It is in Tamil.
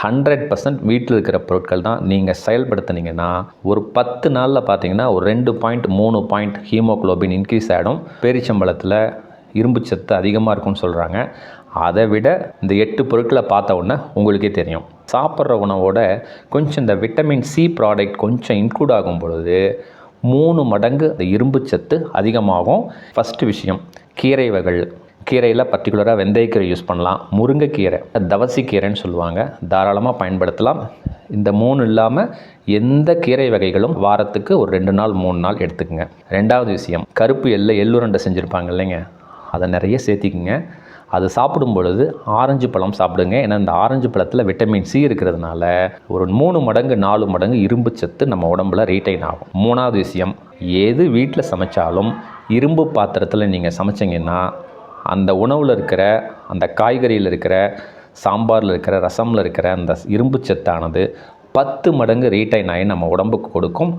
ஹண்ட்ரட் பர்சன்ட் வீட்டில் இருக்கிற பொருட்கள் தான் நீங்கள் செயல்படுத்துனீங்கன்னா ஒரு பத்து நாளில் பார்த்தீங்கன்னா ஒரு ரெண்டு பாயிண்ட் மூணு பாயிண்ட் ஹீமோகுளோபின் இன்க்ரீஸ் ஆகிடும் பேரிச்சம்பளத்தில் இரும்பு சத்து அதிகமாக இருக்கும்னு சொல்கிறாங்க அதை விட இந்த எட்டு பொருட்களை பார்த்த உடனே உங்களுக்கே தெரியும். சாப்பிட்ற உணவோட கொஞ்சம் இந்த விட்டமின் சி ப்ராடக்ட் கொஞ்சம் இன்க்ளூட் ஆகும் பொழுது மூணு மடங்கு இந்த இரும்பு சத்து அதிகமாகும். ஃபஸ்ட்டு விஷயம் கீரை வகைகள். கீரையில் பர்டிகுலராக வெந்தயக்கீரை யூஸ் பண்ணலாம். முருங்கைக்கீரை தவசிக்கீரைன்னு சொல்லுவாங்க. தாராளமாக பயன்படுத்தலாம். இந்த மூணு இல்லாமல் எந்த கீரை வகைகளும் வாரத்துக்கு ஒரு ரெண்டு நாள் மூணு நாள் எடுத்துக்கோங்க. ரெண்டாவது விஷயம் கருப்பு எள்ளு எள்ளுருண்டை செஞ்சுருப்பாங்க இல்லைங்க. அதை நிறைய சேர்த்திக்குங்க. அது சாப்பிடும் பொழுது ஆரஞ்சு பழம் சாப்பிடுங்க. ஏன்னா இந்த ஆரஞ்சு பழத்தில் விட்டமின் சி இருக்கிறதுனால ஒரு மூணு மடங்கு நாலு மடங்கு இரும்பு சத்து நம்ம உடம்புல ரீட்டைன் ஆகும். மூணாவது விஷயம் எது வீட்டில் சமைச்சாலும் இரும்பு பாத்திரத்தில் நீங்கள் சமைச்சிங்கன்னா அந்த உணவில் இருக்கிற அந்த காய்கறியில் இருக்கிற சாம்பாரில் இருக்கிற ரசமில் இருக்கிற அந்த இரும்பு சத்தானது பத்து மடங்கு ரீட்டைன் ஆகி நம்ம உடம்புக்கு கொடுக்கும்.